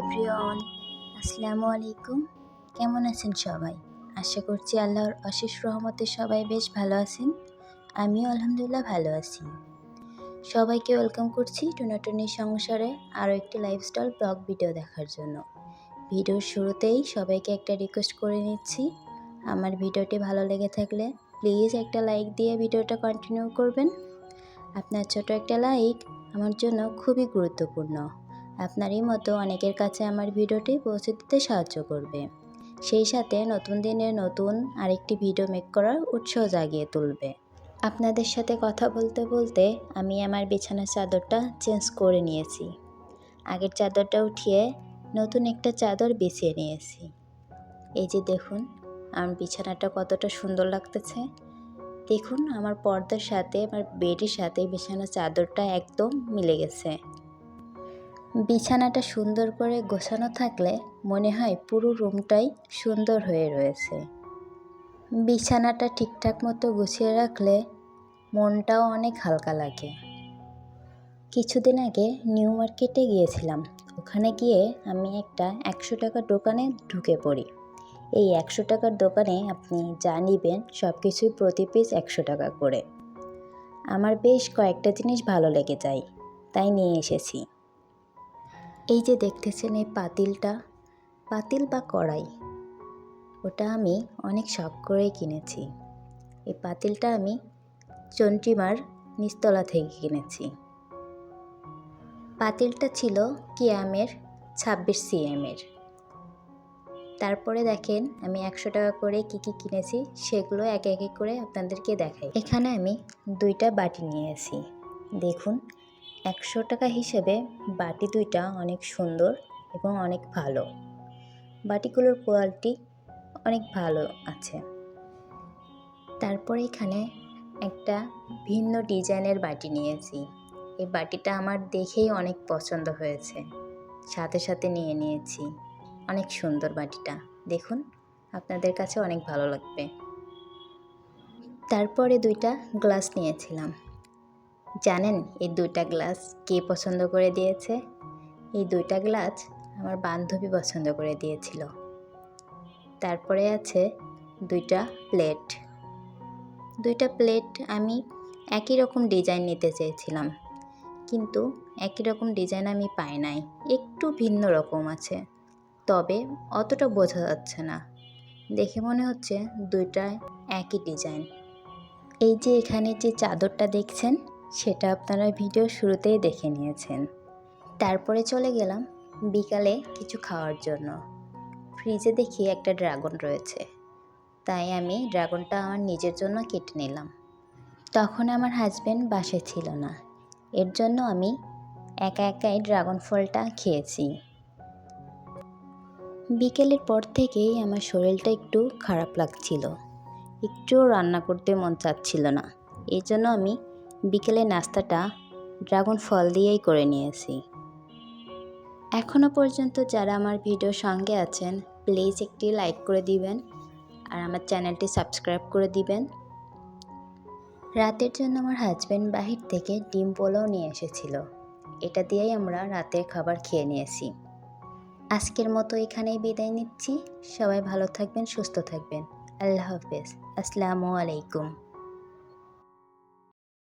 Everyone, আসসালামু আলাইকুম। কেমন আছেন সবাই? আশা করছি আল্লাহর অশেষ রহমতে সবাই বেশ ভালো আছেন। আমিও আলহামদুলিল্লাহ ভালো আছি। সবাইকে ওয়েলকাম করছি টুনাটুনি সংসারে আরও একটি লাইফস্টাইল ব্লগ ভিডিও দেখার জন্য। ভিডিওর শুরুতেই সবাইকে একটা রিকোয়েস্ট করে নিচ্ছি, আমার ভিডিওটি ভালো লেগে থাকলে প্লিজ একটা লাইক দিয়ে ভিডিওটা কন্টিনিউ করবেন। আপনার ছোট একটা লাইক আমার জন্য খুবই গুরুত্বপূর্ণ। আপনারই মতো অনেকের কাছে আমার ভিডিওটি পৌঁছে দিতে সাহায্য করবে। সেই সাথে নতুন দিনে নতুন আরেকটি ভিডিও মেক করার উৎসাহ জাগিয়ে তুলবে। আপনাদের সাথে কথা বলতে বলতে আমি আমার বিছানার চাদরটা চেঞ্জ করে নিয়েছি। আগের চাদরটা উঠিয়ে নতুন একটা চাদর বিছিয়ে নিয়েছি। এই যে দেখুন, আমার বিছানাটা কতটা সুন্দর লাগতেছে। দেখুন, আমার পর্দার সাথে, আমার বেডের সাথে বিছানার চাদরটা একদম মিলে গেছে। বিছানাটা সুন্দর করে গোছানো থাকলে মনে হয় পুরো রুমটাই সুন্দর হয়ে রয়েছে। বিছানাটা ঠিকঠাক মতো গুছিয়ে রাখলে মনটাও অনেক হালকা লাগে। কিছুদিন আগে নিউ মার্কেটে গিয়েছিলাম। ওখানে গিয়ে আমি একটা একশো টাকার দোকানে ঢুকে পড়ি। এই একশো টাকার দোকানে আপনি যা নিবেন সব কিছুই প্রতি পিস একশো টাকা করে। আমার বেশ কয়েকটা জিনিস ভালো লেগে যায়, তাই নিয়ে এসেছি। এই যে দেখতেছেন এই পাতিলটা, পাতিল বা কড়াই, ওটা আমি অনেক শখ করে কিনেছি। এই পাতিলটা আমি চন্টিমার নিচতলা থেকে কিনেছি। পাতিলটা ছিল কিয়ামের ছাব্বিশ সিএমের তারপরে দেখেন আমি একশো টাকা করে কি কি কিনেছি, সেগুলো একে একে করে আপনাদেরকে দেখাই। এখানে আমি দুইটা বাটি নিয়েছি দেখুন একশো টাকা হিসেবে বাটি দুইটা অনেক সুন্দর এবং অনেক ভালো। বাটিগুলোর কোয়ালিটি অনেক ভালো আছে। তারপরে এখানে একটা ভিন্ন ডিজাইনের বাটি নিয়েছি। এই বাটিটা আমার দেখেই অনেক পছন্দ হয়েছে। সাথে সাথে নিয়ে নিয়েছি। অনেক সুন্দর বাটিটা। দেখুন, আপনাদের কাছে অনেক ভালো লাগবে। তারপরে দুইটা গ্লাস নিয়েছিলাম। জানেন এই দুইটা গ্লাস কে পছন্দ করে দিয়েছে? এই দুইটা গ্লাস আমার বান্ধবী পছন্দ করে দিয়েছিল। তারপরে আছে দুইটা প্লেট। দুইটা প্লেট আমি একই রকম ডিজাইন নিতে চেয়েছিলাম, কিন্তু একই রকম ডিজাইন আমি পাই নাই। একটু ভিন্ন রকম আছে, তবে অতটা বোঝা যাচ্ছে না। দেখে মনে হচ্ছে দুইটা একই ডিজাইন। এই যে এখানে যে চাদরটা দেখছেন সেটা আপনারা ভিডিও শুরুতেই দেখে নিয়েছেন। তারপরে চলে গেলাম বিকালে কিছু খাওয়ার জন্য। ফ্রিজে দেখি একটা ড্রাগন রয়েছে। তাই আমি ড্রাগনটা আমার নিজের জন্য কেটে নিলাম। তখন আমার হাজব্যান্ড বাসে ছিল না। এর জন্য আমি একা একাই ড্রাগন ফলটা খেয়েছি। বিকেলের পর থেকেই আমার শরীরটা একটু খারাপ লাগছিল। একটুও রান্না করতে মন চাচ্ছিল না। এই জন্য আমি বিকেলে নাস্তাটা ড্রাগন ফল দিয়েই করে নিয়েছি। এখনও পর্যন্ত যারা আমার ভিডিওর সঙ্গে আছেন, প্লিজ একটি লাইক করে দিবেন আর আমার চ্যানেলটি সাবস্ক্রাইব করে দিবেন। রাতের জন্য আমার হাজব্যান্ড বাহির থেকে ডিম পোলাও নিয়ে এসেছিল। এটা দিয়েই আমরা রাতের খাবার খেয়ে নিয়েছি। আজকের মতো এখানেই বিদায় নিচ্ছি। সবাই ভালো থাকবেন, সুস্থ থাকবেন। আল্লাহ হাফেজ। আসসালামু আলাইকুম।